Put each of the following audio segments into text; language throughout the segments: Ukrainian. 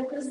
Дякую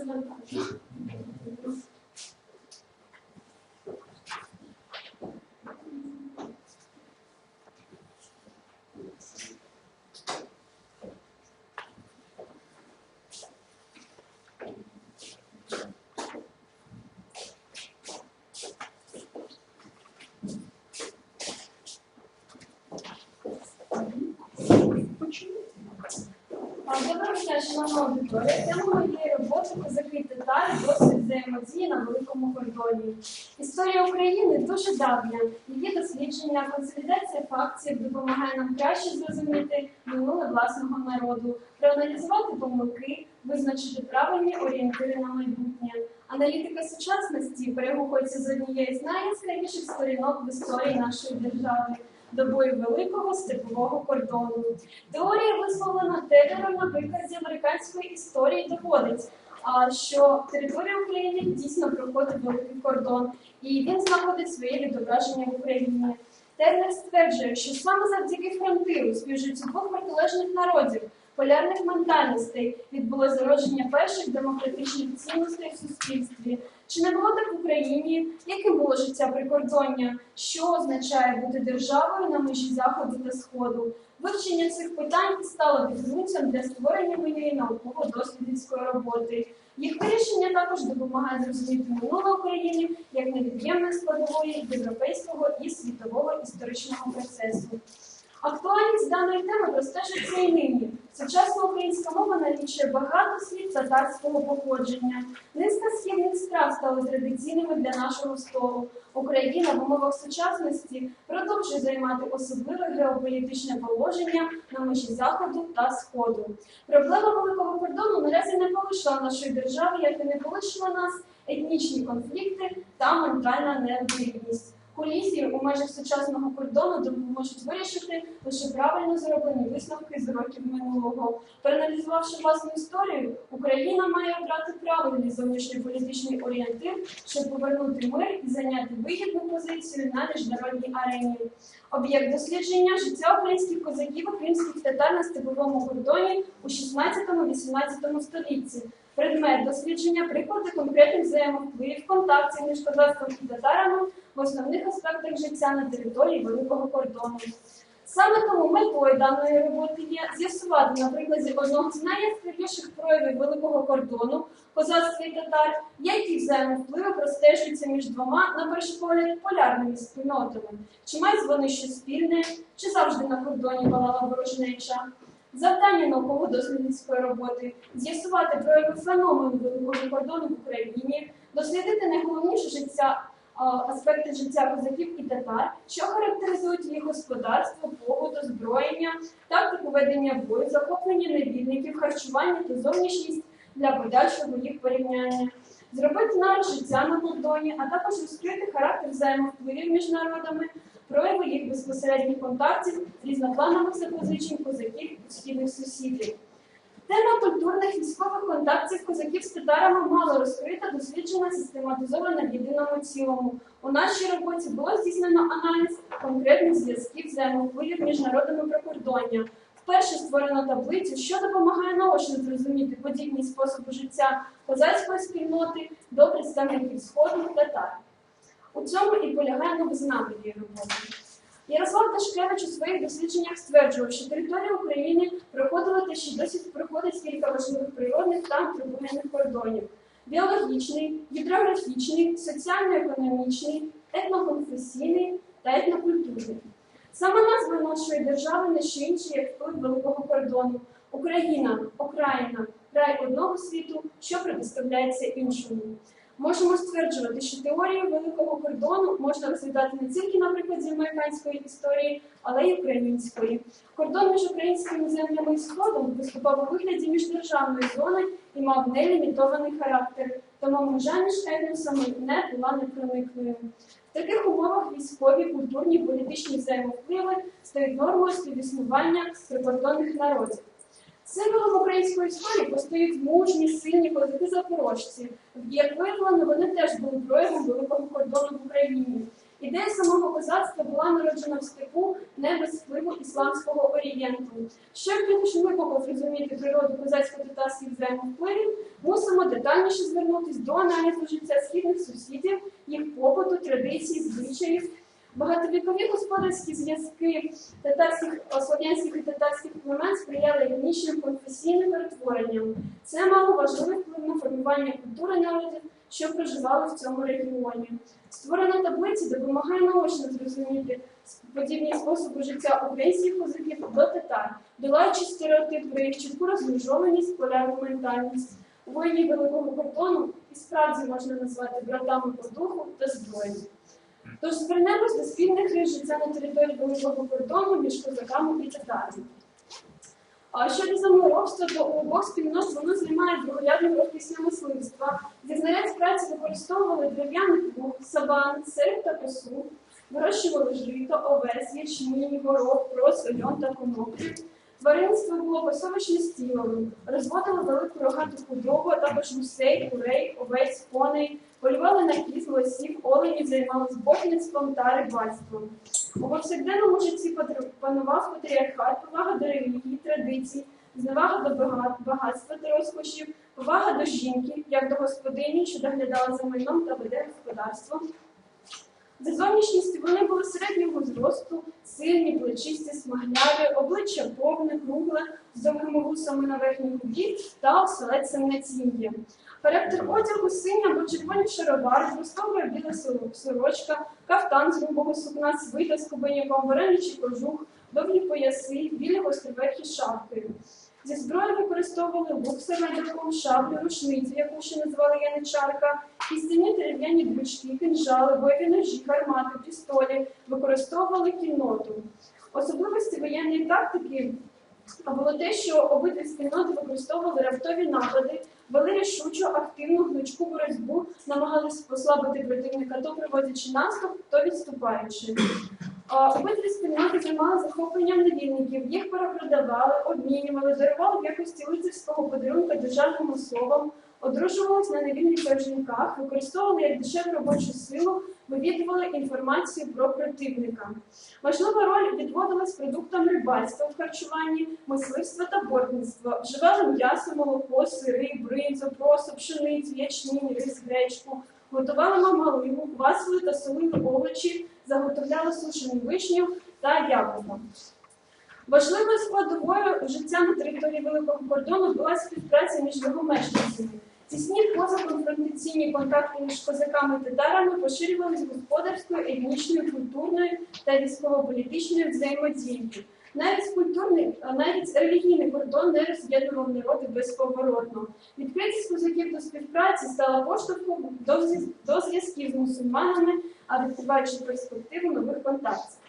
Доброго шановна аудиторія. Тема моєї роботи козаки татари досвід взаємодії на великому кордоні. Історія України дуже давня. Її дослідження, консолідація фактів допомагає нам краще зрозуміти минуле власного народу, проаналізувати помилки, визначити правильні орієнтири на майбутнє. Аналітика сучасності перегукується з однієї з найяскравіших сторінок в історії нашої держави. Добою великого степового кордону. Теорія висловлена Тейлором на прикладі американської історії доводить, що територія України дійсно проходить великий кордон, і він знаходить своє відображення в Україні. Тейлор стверджує, що саме завдяки фронтиру, співжиттю двох протилежних народів, полярних ментальностей відбулося зародження перших демократичних цінностей в суспільстві. Чи не було так в Україні? Яким було життя прикордоння? Що означає бути державою на межі заходу та сходу? Вивчення цих питань стало підґрунтям для створення моєї науково-дослідницької роботи. Їх вирішення також допомагає зрозуміти минуле України як невід'ємної складової європейського і світового історичного процесу. Актуальність даної теми простежується і нині. Сучасна українська мова налічує багато слів татарського походження. Низка східних страв стали традиційними для нашого столу. Україна в умовах сучасності продовжує займати особливе геополітичне положення на межі заходу та сходу. Проблема великого кордону наразі не полишила нашої держави, як і не полишила нас етнічні конфлікти та ментальна неоднорідність. Колізії у межах сучасного кордону допоможуть вирішити лише правильно зроблені висновки з років минулого. Проаналізувавши власну історію, Україна має обрати правильний зовнішньополітичний орієнтир, щоб повернути мир і зайняти вигідну позицію на міжнародній арені. Об'єкт дослідження життя українських козаків кримських татар на степовому кордоні у 16-18 столітті. Предмет дослідження приклади конкретних взаємовпливів, контактів між козацтвом і татарами в основних аспектах життя на території великого кордону. Саме тому метою даної роботи є з'ясувати на прикладі одного з найяскравіших проявів великого кордону козацтва і татар, які взаємовпливи простежуються між двома, на перший погляд, полярними спільнотами. Чи мають вони щось спільне, чи завжди на кордоні палала ворожнеча? Завдання науково-дослідницької роботи з'ясувати прояви феномену великого кордону в Україні, дослідити найголовніше життя аспекти життя козаків і татар, що характеризують їх господарство, побут, озброєння, тактику ведення бою, захоплення невільників, харчування та зовнішність для подальшого їх порівняння. Зробити навіть життя на кордоні, а також розкрити характер взаємовпливів між народами, прояви їх безпосередніх контактів, з різнопланових запозичень козаків східних сусідів. Тема культурних військових контактів козаків з татарами мало розкрита, досліджена, систематизована в єдиному цілому. У нашій роботі було здійснено аналіз конкретних зв'язків взаємовпливів між народами прикордоння. Вперше створено таблицю, що допомагає наочно зрозуміти подібні способи життя козацької спільноти до представників сходу татар. У цьому і полягає новизна моєї роботи. Ярослав Ташкевич у своїх дослідженнях стверджував, що територія України проходила ще досі проходить кілька важливих природних та антропогенних кордонів: біологічний, гідрографічний, соціально-економічний, етноконфесійний та етнокультурний. Саме назва нашої держави не що інше, як вплив великого кордону. Україна, Окраїна, край одного світу, що протиставляється іншому. Можемо стверджувати, що теорію великого кордону можна розглядати не тільки на прикладі американської історії, але й української. Кордон між українськими землями і сходом виступав у вигляді міждержавної зони і мав нелімітований характер, тому межа між етносами не була непроникною. В таких умовах військові, культурні, політичні взаємовпливи стають нормою співіснування прикордонних народів. Символом української історії постають мужні, сильні козаки запорожці. Як виявлено, вони теж були проявом великого кордону в Україні. Ідея самого козацтва була народжена в степу не без впливу ісламського орієнту. Щоб більш глибоко зрозуміти природу козацько-татарських взаємовпливів, мусимо детальніше звернутися до аналізу життя східних сусідів, їх побуту, традицій, звичаїв. Багатовікові господарські зв'язки татарських, слов'янських і татарських племен сприяли етнічним конфесійним перетворенням. Це мало важливий вплив на формування культури народів, що проживали в цьому регіоні. Створена таблиця допомагає наочно зрозуміти подібні способи життя українських козаків до татар, долаючи стереотип про їх чітку розмежованість, полярну ментальність. Воїнів великого кордону і справді можна назвати братами по духу та зброї. Тож звернемось до спільних рис життя на території великого кордону між козаками і татарами. А щодо землеробства, то у обох спільнот воно займає другорядну після мисливства. Зі праці використовували дерев'яний плуг, сабан, серп та косу, вирощували жито, овес, ячмінь, горох, прос, льон та коноплю. Тваринство було пасовищно стіловим, розводили велику рогату худобу, а також гусей, курей, овець, коней, полювали на кіз, лосів, оленів, займалися бохництвом та рибальством. У повсякденному житті панував патріархат, повага до релігії, традицій, зневага до багатства та розкошів, повага до жінки, як до господині, що доглядала за майном та веде господарство. За зовнішністю вони були середнього зросту, сильні, плечисті, смагляві, обличчя повне, кругле, з довгими вусами на верхній губі та оселедцем на цім'ї. Характер одягу синій або червоний шаровар, зростовує біла сорочка, кафтан з грубого сукна, свита з кубаняком, вареничий кожух, довгі пояси, білі гостроверхі шапки. Зі зброї використовували лук середником, шаблю, рушницю, яку ще називали яничарка, кістяні дерев'яні дрючки, кинжали, бойові ножі, гармати, пістолі, використовували кінноту. Особливості воєнної тактики було те, що обидві спільноти використовували раптові напади, вели рішучу, активну, гнучку боротьбу, намагалися послабити противника, то приводячи наступ, то відступаючи. А, Обидві спільноти займали захопленням невільників, їх перепродавали, обмінювали, дарували в якості лицарського подарунка державним особам, одружувались на невільниках жінках, використовували як дешеву робочу силу, вивідували інформацію про противника. Важлива роль відводилась продуктам рибальства в харчуванні, мисливства та бортництва. Вживали м'ясо, молоко, сири, бринзу, просо, пшеницю, ячмінь, рис, гречку. Готували мамалину, квасили та солили овочі, заготовляли сушену вишню та яблуко. Важливою складовою життя на території Великого кордону була співпраця між його мешканцями. Тісні позаконфронтаційні контакти між козаками і татарами поширювалися господарською, етнічною, культурною та військово-політичною взаємодією. Навіть культурний, навіть релігійний кордон не роз'єднував народи безповоротно. Відкритість козаків до співпраці стала поштовхом до зв'язків з мусульманами, а відкриваючи перспективу нових контактів.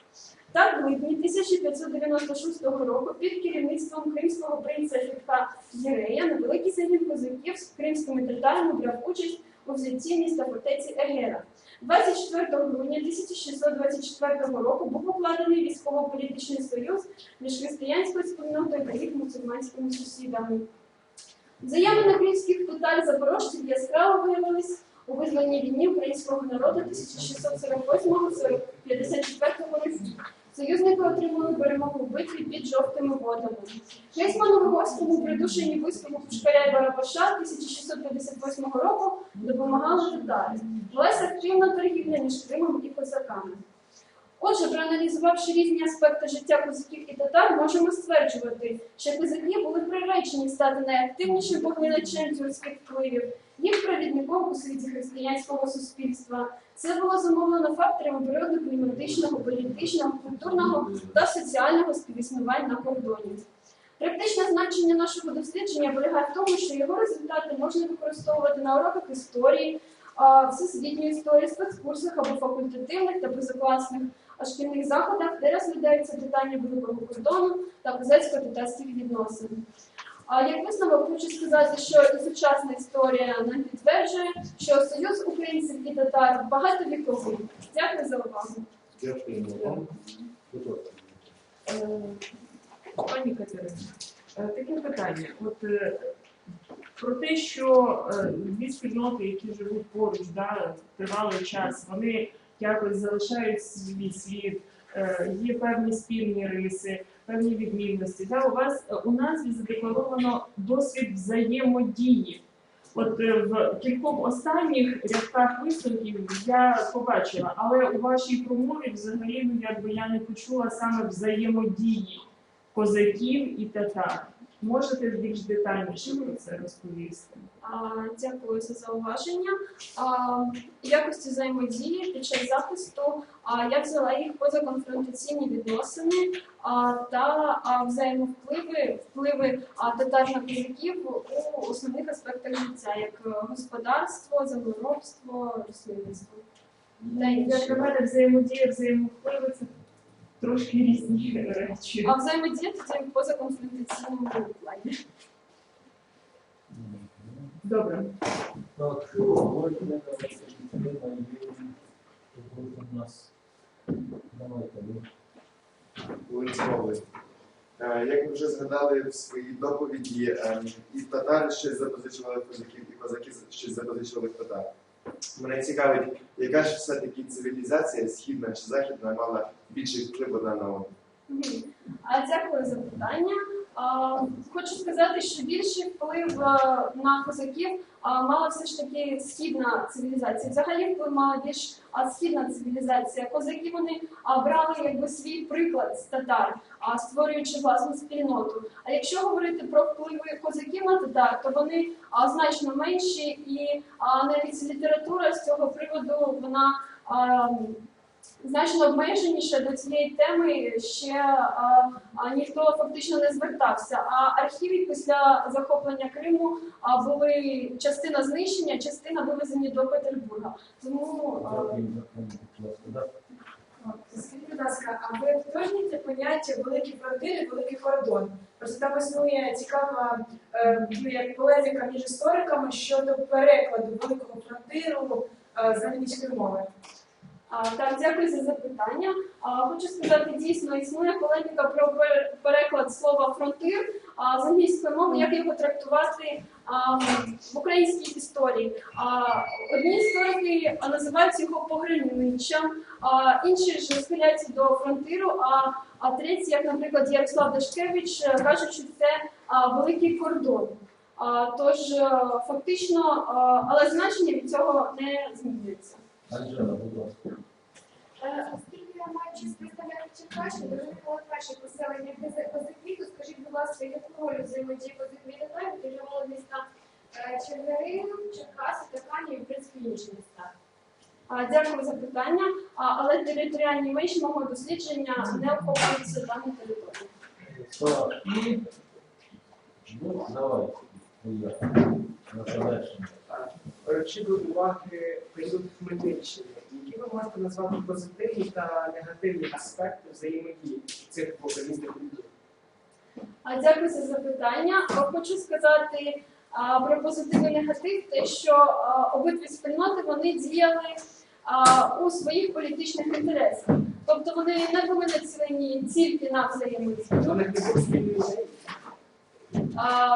Так, в липні 1596 року під керівництвом кримського принца Фітка Єрея невеликий загін козаків з кримськими татарами брав участь у взятті міста фортеці Егера. 24 грудня 1624 року був укладений військово-політичний союз між християнською спільнотою та їх мусульманськими сусідами. Взаємини кримських татар запорожців яскраво виявились у визвольній війні українського народу 1648-54 років. Союзники отримали перемогу в битві під жовтими водами. Гетьману Виговському придушенні виступу Пушкаря і Барабаша 1658 року допомагали татари. Велася активна торгівля між Кримом і козаками. Отже, проаналізувавши різні аспекти життя козаків і татар, можемо стверджувати, що козаки були приречені стати найактивнішим поглиначем тюркських впливів, їх провідником у світі християнського суспільства. Це було зумовлено факторами природно-кліматичного, політичного, культурного та соціального співіснувань на кордоні. Практичне значення нашого дослідження полягає в тому, що його результати можна використовувати на уроках історії, всесвітньої історії, спецкурсах або факультативних та позакласних шкільних заходах, де розглядаються питання великого кордону та козацько-татарських відносин. А як висновок хочу сказати, що і сучасна історія нам підтверджує, що союз українців і татар багатовіковий. Дякую за увагу. Дякуємо вам. Е, Пані Катерино, е, таке питання. От е, про те, що дві спільноти, які живуть поруч, да, тривалий час, вони якось залишають свій слід, е, є певні спільні риси, певні відмінності. Да, у вас е, у назві задекларовано досвід взаємодії. От е, в кількох останніх рядках висновків я побачила, але у вашій промові взагалі ну, якби я не почула саме взаємодії козаків і татар. Можете більш детальніше про це розповісти? А, Дякую за зауваження. А, якості взаємодії під час захисту а, я взяла їх позаконфронтаційні відносини а, та а, взаємовпливи впливи а, татар на козаків у основних аспектах життя, як е, господарство, землеробство, рослинництво. Як на мене, взаємодія, взаємовпливи це трошки різні речі. А взаємодія тоді в позаконфронтаційному плані. Добре. Так, давайте підтримаємо. Тут у нас. Давайте ви. Область. Е, Як ви вже згадали в своїй доповіді, ем, і татари щось запозичували козаків, і козаки щось запозичували в татар. Мене цікавить, яка ж все-таки цивілізація, східна чи західна, мала більший вплив одна на одну? А, Дякую за питання. Хочу сказати, що більший вплив е, на козаків мала все ж таки східна цивілізація. Взагалі вплив мала більш східна цивілізація. Козаки вони брали якби свій приклад з татар, створюючи власну спільноту. А якщо говорити про впливи козаків на татар, то вони значно менші, і навіть література з цього приводу вона. Значно обмеженіше до цієї теми ще а, а, ніхто фактично не звертався. А архіви після захоплення Криму а, були частина знищення, частина вивезені до Петербурга. Тому а. Скажіть, будь ласка, а ви уточнюєте поняття великий фронтир і великий кордон? Просто там існує цікава е, ну, як між істориками щодо перекладу великого фронтиру е, з англійської мови. Так, дякую за запитання. Хочу сказати, дійсно існує полеміка про пер- переклад слова фронтир з англійської мови, як його трактувати в українській історії. Одні історики називають його пограниччям, інші ж схиляються до фронтиру, а, а треті, як, наприклад, Ярослав Дашкевич, е, кажуть, що це великий кордон. Тож е, фактично, але значення від цього не змінюється. Анжела, будь ласка. Е, я маю честь представляти було перше поселення кози- скажіть, будь ласка, яку роль взаємодії і татарів відігравали міста Чигирин, Черкаси, Такані і, в принципі, інші міста? Дякую за питання, але територіальні межі мого дослідження не охоплюються даною територією. Так. Ну, давай. Поїхали. На завершення. Беручи до уваги період Хмельниччини, можете назвати позитивні та негативні аспекти взаємодії цих двох різних людей? А, Дякую за запитання. Хочу сказати а, про позитив і негатив, те, що а, обидві спільноти вони діяли а, у своїх політичних інтересах. Тобто вони не були націлені тільки на взаємодію.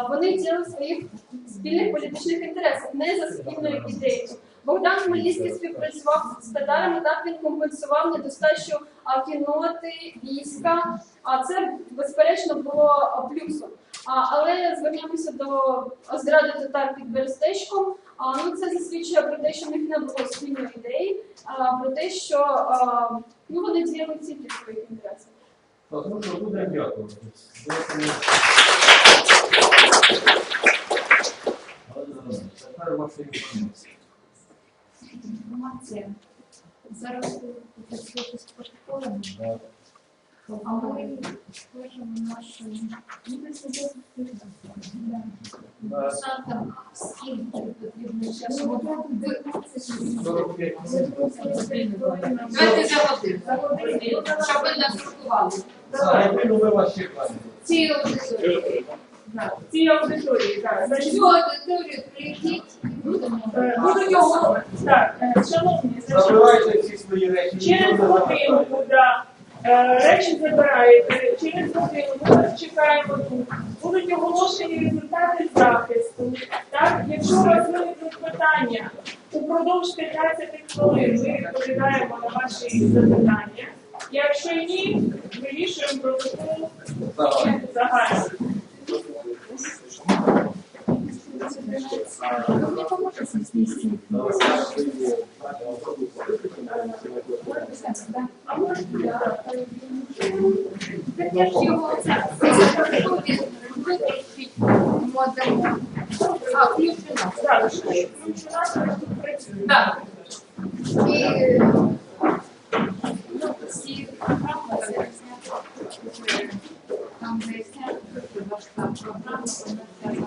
Вони діяли в своїх спільних політичних інтересах, не за спільною ідеєю. Богдан Хмельницький співпрацював з татарами, так він компенсував недостачу кінноти, війська. А це безперечно було плюсом. А, але звернемося до зради татар під Берестечком. А, ну це засвідчує про те, що в них не було спільної ідеї, а, про те, що а, ну, вони діяли тільки своїх інтересах. Так, ну що, буде дякувати. Дякую. Тепер ваша інформація. Інформація. Зараз працюєте з протоколами, а ми скажемо нашу. Шантам, скільки потрібно часу. Ви 45 Давайте за годину, щоб ви нас чекаємо. Ці аудиторії. В аудиторії, так. Цю аудиторію прийдіть будуть оголо- Так, шановні, Забирайте всі свої речі. через годину, да, е, речі забираєте, через годину ми вас чекаємо тут. Будуть оголошені результати захисту. Так, якщо у вас виникнуть питання Упродовж 15 хвилин ми відповідаємо на ваші запитання. Якщо ні, вирішуємо протокол загальний. Так я ж його це робити. А, включено. Зараз ж, ну, що нас тут працює. Так. І ну, всі програми там виясняють, що ваша програма, вона